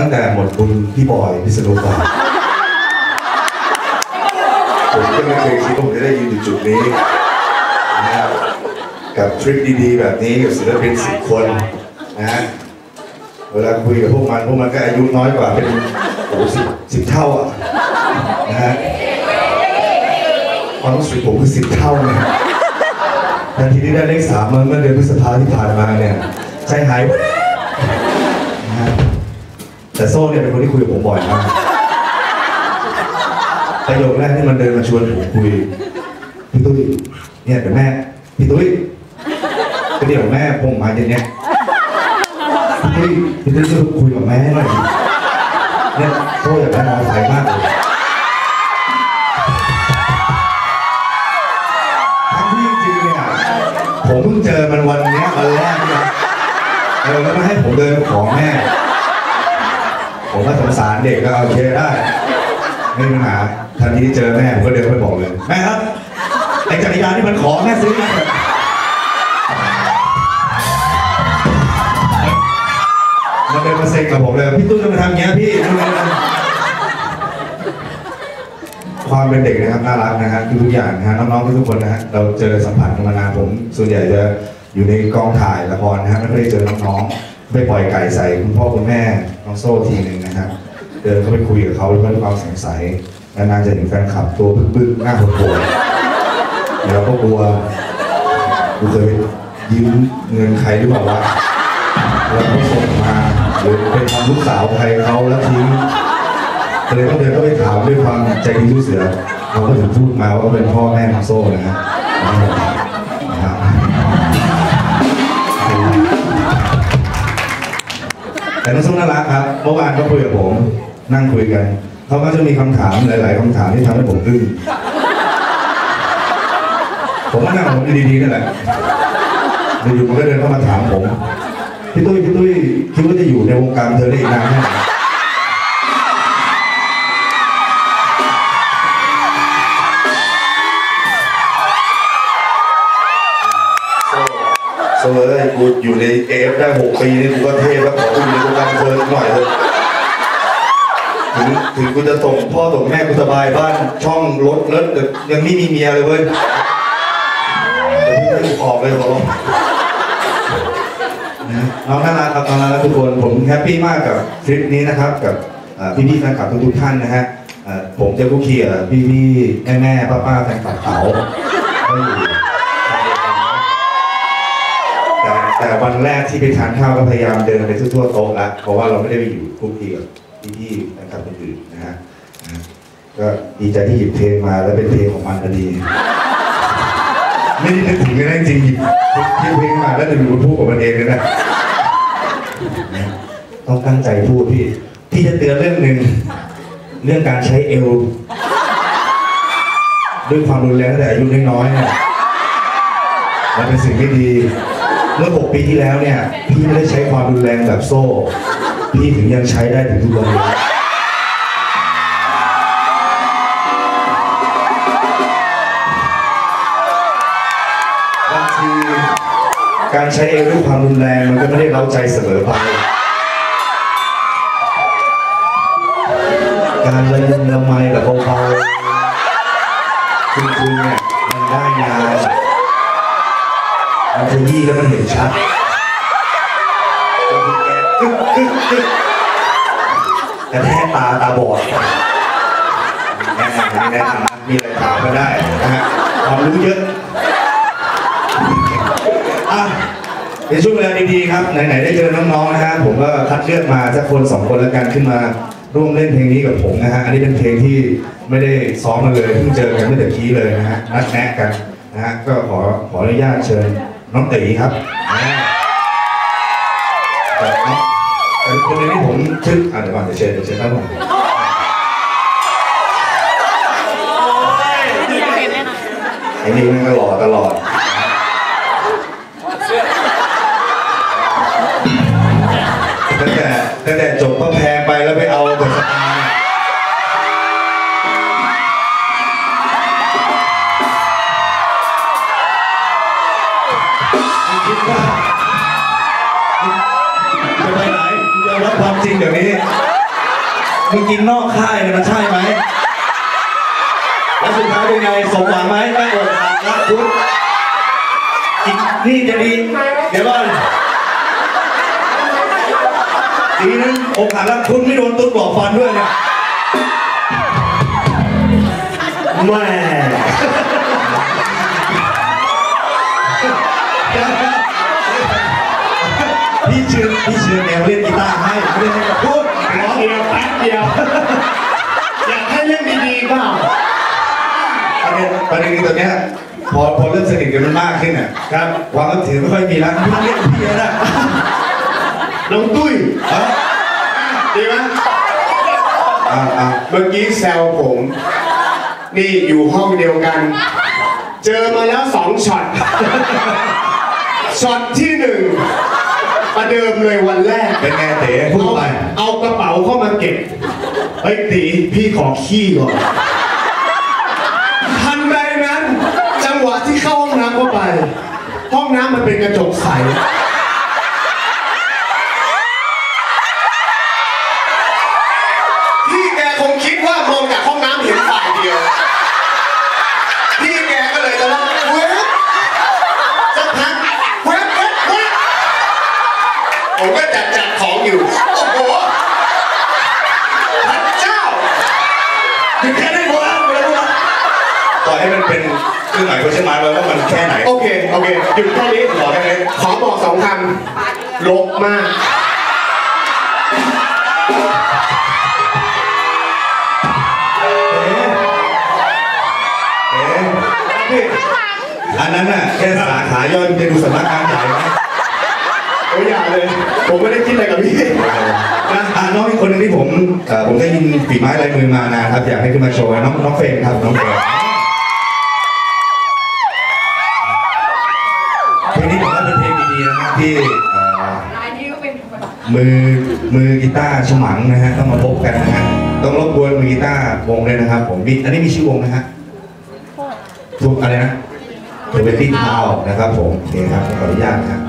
ตั้งแต่หมดบุญพี่บอยพิษณุก่อนผมก็ไม่เคยคิดว่าผมจะได้ยืนอยู่จุดนี้นะครับกับทริคดีๆ แบบนี้กับศิลปินสิบคนนะฮะเวลาคุยกับพวกมันพวกมันก็อายุน้อยกว่าเป็นโอ้สิบสิบเท่าอะนะฮะความรู้สึกผมคือสิบเท่าเนี่ยทันทีที่ได้เลขสามเมื่อเดือนพฤษภาที่ผ่านมาเนี่ยใจหาย แต่โซ่เนี่ยเป็นคนที่คุยกับผมบ่อยมากประโยคแรกที่มันเดินมาชวนผมคุยพี่ตุ้ยเนี่ยเดี๋ยวแม่พี่ตุ้ยเดี๋ยวแม่ผมมาเย็นเนี้ยพี่ตุ้ยพี่ตุ้ยช่วยคุยกับแม่หน่อยเนี่ยโซ่อยากได้มอไซค์มากเลยทั้งที่จริงเนี่ยผมเพิ่งเจอมันวันเนี้ยวันแรกนี่ยเออแล้วมาให้ผมเดินขอแม่ ผมก็สงสารเด็กก็โอเคได้ไม่มีปัญหาทันทีที่เจอแม่ผมก็เดินไปบอกเลยแม่ครับไอจักรยานที่มันขอแม่ซื้อมาเถอะมันเดินมาเซ็งกับผมเลยพี่ตุ้ยจะมาทำเงี้ยพี่ความเป็นเด็กนะครับน่ารักนะฮะทุกอย่างนะฮะน้องๆทุกคนนะฮะเราเจอสัมผัสกันมานานผม ส่วนใหญ่จะอยู่ในกองถ่ายละครนะฮะไม่ค่อยเจอน้องๆไม่ปล่อยไก่ใส่คุณพ่อคุณแม่น้องโซ่ทีหนึ่ง เดินเข้าไปคุยกับเขาด้วยความสงสัยนานๆจะเห็นแฟนคลับตัวบึ้งๆหน้าโหดๆเดี๋ยวเราก็กลัวกูเคยยืมเงินใครหรือเปล่าวะแล้วก็ส่งมาหรือไปทำลูกสาวใครเขาแล้วทิ้งเลยต้องเดินเข้าไปถามด้วยความใจดีลูกเสือเขาก็ถึงพูดมาว่าเป็นพ่อแม่ของโซ่นะฮะแต่น้องส้มน่ารักครับ เมื่อวานก็คุยกับผม นั่งคุยกันเขาก็จะมีคำถามหลาย ๆคำถามที่ทำให้ผมอึ้งผมก็นั่งผมดีๆนั่นแหละอยู่ๆมันก็เดินเข้ามาถามผมพี่ตุ้ยพี่ตุ้ยคิดว่าจะอยู่ในวงการเธอได้อีกนานแค่ไหนโซ่โซ่เลยกูอยู่ในเอฟได้หกปีนี่กูก็เทพแล้วขอกูอยู่ในวงการเธอหน่อยเถอะ ถึงถึงกูจะส่งพ่อส่งแม่กูสบายบ้านช่องรถรถแต่ยังไม่มีเมียเลยเว้ยเดี๋ยวพี่ให้กูออกเลยขอร้องนะน้องน่ารักครับน้องน่ารักทุกคนผมแฮปปี้มากกับทริปนี้นะครับกับพี่พี่ๆแฟนคลับทุกๆท่านนะฮะผมจะคุกคีกับพี่พี่แม่แม่ป้าป้าๆแฟนคลับเขาแต่แต่วันแรกที่ไปทานข้าวก็พยายามเดินไปทั่วๆโต๊ะละเพราะว่าเราไม่ได้ไปอยู่คุกคีกับ พี่ที่ๆแฟนคลับคนอื่นนะฮะก็ดีใจที่หยิบเพลงมาแล้วเป็นเพลงของมันพอดี ไม่ได้นึกถึงเลยนะจริงหยิบหยิบเพลงมาแล้วจะอยู่พูดกับมันเองเลยนะต้องตั้งใจพูดพี่พี่จะเตือนเรื่องหนึ่งเรื่องการใช้เอวด้วยความรุนแรงตั้งแต่อายุน้อยๆเนี่ยมันเป็นสิ่งที่ดี เมื่อ 6 ปีที่แล้วเนี่ย พี่ไม่ได้ใช้ความรุนแรงแบบโซ่ พี่ถึงยังใช้ได้ถึงทุกวันนี้บางทีการใช้เองด้วยความรุนแรงมันก็ไม่ได้เล้าใจเสมอไป การละมุนละไมแบบเบาๆคุณคุณเนี่ยมันได้งานมันขยี้แล้วมันเห็นชัด กระแทกตาตาบอดแนะนำแนะนำนะมีอะไรถามก็ได้นะฮะความรู้เยอะอะเป็นช่วงเวลาดีๆครับไหนๆได้เจอน้องๆนะฮะผมก็คัดเลือกมาสักคนสองคนแล้วกันขึ้นมาร่วมเล่นเพลงนี้กับผมนะฮะ อันนี้เป็นเพลงที่ไม่ได้ซ้อมมาเลยเพิ่งเจอกันเมื่อตะกี้เลยนะฮะนัดแนะกันนะฮะก็ขอขออนุญาตเชิญน้องตีครับน้องต่ คนหนึงที่ผมชื่ออะเดี๋ยวก่อนเดี๋ยวเชิญเดี๋ยวเชิญครับผมไอ้นี่มันก็หล่อตลอดตั้งแต่ตั้งแต่จบ เดี๋ยวนี้มึงกินนอกค่ายเนี่ยมันใช่ไหมแล้วสุดท้ายเป็นไงสมหวังไหมไม่อกหักรักคุณอีกนี่จะดีเดี๋ยวก่อนดีนะอกหักรักคุณไม่โดนตุ๊ดบอกฟันด้วยเนี่ยแม่ ตาร์ให้ไม่ได้ให้กับพูดแป๊บเดียวแป๊บเดียว อยากให้เล่นดีๆเปล่าประเด็นประเด็นคือตอนเนี้ยพอพอเริ่มสนิทกันมันมากขึ้นอะครับความรับถือไม่ค่อยมีแล้วพี่ต้องเรียกพี่แล้วนะน้องตุ้ยเออดีไหมอ่าอ่าเมื่อกี้แซวผม นี่อยู่ห้องเดียวกัน เจอมาแล้วสองช็อตช็อตที่หนึ่ง ประเดิมเลยวันแรก เป็นไงเต๋พูดเอาไป เอากระเป๋าเข้ามาเก็บ เฮ้ยตีพี่ขอขี้ก่อนทันใดนั้น จังหวะที่เข้าห้องน้ำเข้าไป ห้องน้ำมันเป็นกระจกใส พี่แกคงคิดว่ามองจากห้องน้ำเห็นฝ่ายเดียว พี่แกก็เลยจะว่าเว็บสักพักเว็บเว็บเว็บ ผมก็จัดจัดของอยู่ โอ้โหพระเจ้าคือแค่ได้รู้แล้วไม่ได้รู้แล้วต่อให้มันเป็นเครื่องหมายโคชั่นมาร์กไว้ว่ามันแค่ไหน โอเค โอเคหยุดแค่นี้ขอแค่นี้ขอบอกสองคำลบมากเอ๊ะเอ๊ะอันนั้นน่ะแค่สาขาย่อยจะดูสำนักงานใหญ่ไหม โอ้ยอย่าเลย ผมไม่ได้คิดอะไรกับพี่นะอะน้องอีกคนหนึงที่ผมเอ่อผมได้ยินฝีไม้ลายมือมานานครับอยากให้ขึ้นมาโชว์น้องน้องเฟรมครับน้องเฟรมเพลงนี้ผมว่าเป็นเพลงดีๆนะครับที่เอ่อลายนี้ก็เป็นแบบมือมือกีตาร์ฉมังนะฮะต้องมาพบกันนะฮะต้องรบกวนมือกีตาร์วงเลยนะครับผมมีอันนี้มีชื่อวงนะฮะทุกอะไรนะเทเวตี้ทาวนะครับผมโอเคครับขออนุญาตนะครับ